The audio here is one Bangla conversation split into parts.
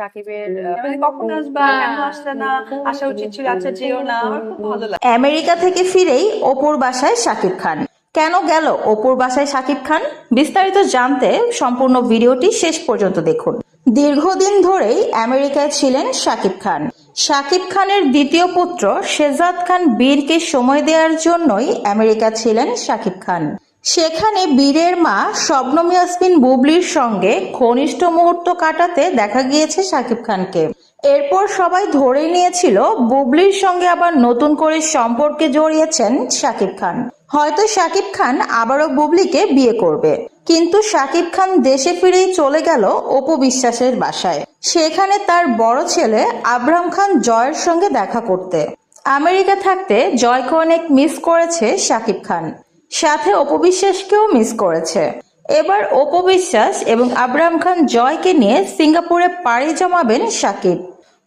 সাকিবের মানে কখন আসবা আসলে না? আসা উচিত ছিল আচ্ছা যেও না আমার খুব ভালো লাগে। আমেরিকা থেকে ফিরেই অপুর বাসায় শাকিব খান। কেন গেল অপুর বাসায় শাকিব খান? বিস্তারিত জানতে সম্পূর্ণ ভিডিওটি শেষ পর্যন্ত দেখুন। দীর্ঘদিন ধরেই আমেরিকায় ছিলেন শাকিব খান। শাকিব খানের দ্বিতীয় পুত্র শেজাদ খান বীরকে সময় দেওয়ার জন্যই আমেরিকা ছিলেন শাকিব খান। সেখানে বীরের মা শবনম ইয়াসমিন বুবলির সঙ্গে ঘনিষ্ঠ মুহূর্ত কাটাতে দেখা গিয়েছে শাকিব খানকে। এরপর সবাই ধরে নিয়েছিল, বুবলির সঙ্গে আবার নতুন করে সম্পর্কে জড়িয়েছেন শাকিব খান। হয়তো শাকিব খান আবারও বুবলিকে বিয়ে করবে। কিন্তু শাকিব খান দেশে ফিরেই চলে গেল অপু বিশ্বাসের বাসায়। সেখানে তার বড় ছেলে আব্রাহাম খান জয়ের সঙ্গে দেখা করতে। আমেরিকা থাকতে জয়কে অনেক মিস করেছে শাকিব খান। সাথে অপবিশ্বাসকেও মিস করেছে। এবার অপবিশ্বাস এবং আব্রাহাম খান জয়কে নিয়ে সিঙ্গাপুরে পাড়ি জমাবেন সাকিব।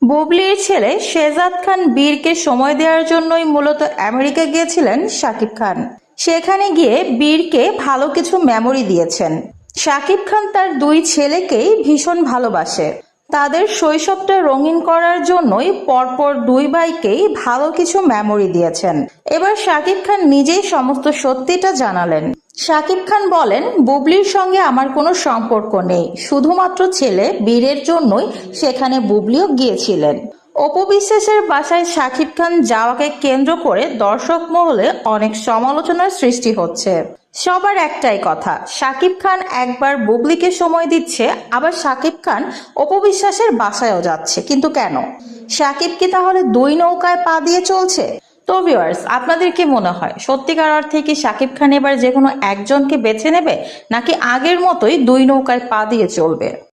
বুবলির ছেলে শেজাদ খান বীরকে সময় দেওয়ার জন্যই মূলত আমেরিকা গিয়েছিলেন শাকিব খান। সেখানে গিয়ে বীরকে ভালো কিছু মেমোরি দিয়েছেন। শাকিব খান তার দুই ছেলেকেই ভীষণ ভালোবাসে। তাদের শৈশবটা রঙিন করার জন্যই পরপর দুই ভাইকেই ভালো কিছু মেমোরি দিয়েছেন। এবার শাকিব খান নিজেই সমস্ত সত্যিটা জানালেন। শাকিব খান বলেন, বুবলির সঙ্গে আমার কোনো সম্পর্ক নেই। শুধুমাত্র ছেলে বীরের জন্যই সেখানে বুবলিও গিয়েছিলেন। অপবিশ্বাসের বাসায় শাকিব খান যাওয়াকে কেন্দ্র করে দর্শক মহলে অনেক সমালোচনার সৃষ্টি হচ্ছে। সবার একটাই কথা, সাকিব খান একবার বুবলিকে সময় দিচ্ছে, আবার সাকিব খান অপবিশ্বাসের বাসায়ও যাচ্ছে। কিন্তু কেন? সাকিব কি তাহলে দুই নৌকায় পা দিয়ে চলছে? তো ভিউয়ার্স আপনাদের কি মনে হয়, সত্যিকার অর্থে কি সাকিব খান এবার যে কোনো একজনকে বেছে নেবে, নাকি আগের মতোই দুই নৌকায় পা দিয়ে চলবে?